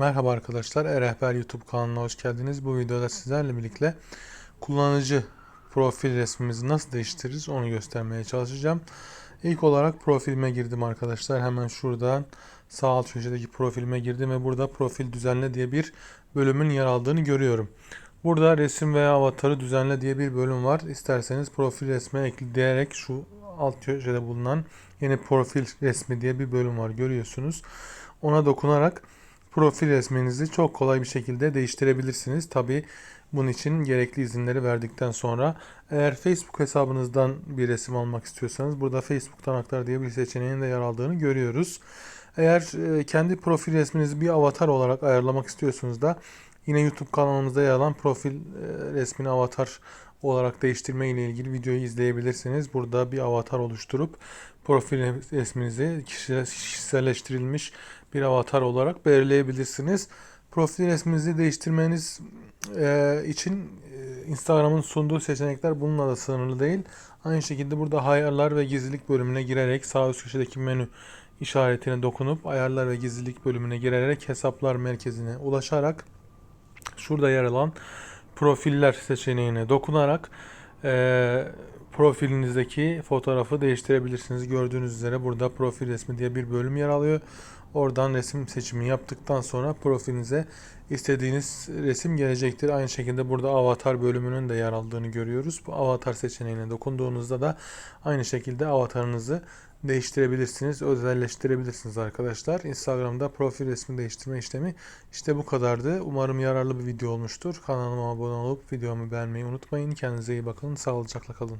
Merhaba arkadaşlar, E-Rehber YouTube kanalına hoş geldiniz. Bu videoda sizlerle birlikte kullanıcı profil resmimizi nasıl değiştiririz onu göstermeye çalışacağım. İlk olarak profilime girdim arkadaşlar. Hemen şuradan sağ alt köşedeki profilime girdim ve burada profil düzenle diye bir bölümün yer aldığını görüyorum. Burada resim veya avatarı düzenle diye bir bölüm var. İsterseniz profil resme ekleyerek şu alt köşede bulunan yeni profil resmi diye bir bölüm var görüyorsunuz. Ona dokunarak profil resminizi çok kolay bir şekilde değiştirebilirsiniz. Tabi bunun için gerekli izinleri verdikten sonra eğer Facebook hesabınızdan bir resim almak istiyorsanız burada Facebook'tan aktar diye bir seçeneğin de yer aldığını görüyoruz. Eğer e, kendi profil resminizi bir avatar olarak ayarlamak istiyorsunuz da yine YouTube kanalımızda yer alan profil e, resmini avatar olarak değiştirme ile ilgili videoyu izleyebilirsiniz. Burada bir avatar oluşturup profil resminizi kişiselleştirilmiş bir avatar olarak belirleyebilirsiniz. Profil resminizi değiştirmeniz e, için e, Instagram'ın sunduğu seçenekler bununla da sınırlı değil. Aynı şekilde burada ayarlar ve gizlilik bölümüne girerek sağ üst köşedeki menü işaretine dokunup ayarlar ve gizlilik bölümüne girerek hesaplar merkezine ulaşarak şurada yer alan profiller seçeneğine dokunarak e, profilinizdeki fotoğrafı değiştirebilirsiniz. Gördüğünüz üzere burada profil resmi diye bir bölüm yer alıyor. Oradan resim seçimi yaptıktan sonra profilinize istediğiniz resim gelecektir. Aynı şekilde burada avatar bölümünün de yer aldığını görüyoruz. Bu avatar seçeneğine dokunduğunuzda da aynı şekilde avatarınızı değiştirebilirsiniz, özelleştirebilirsiniz arkadaşlar. Instagram'da profil resmi değiştirme işlemi işte bu kadardı. Umarım yararlı bir video olmuştur. Kanalıma abone olup videomu beğenmeyi unutmayın. Kendinize iyi bakın. Sağlıcakla kalın.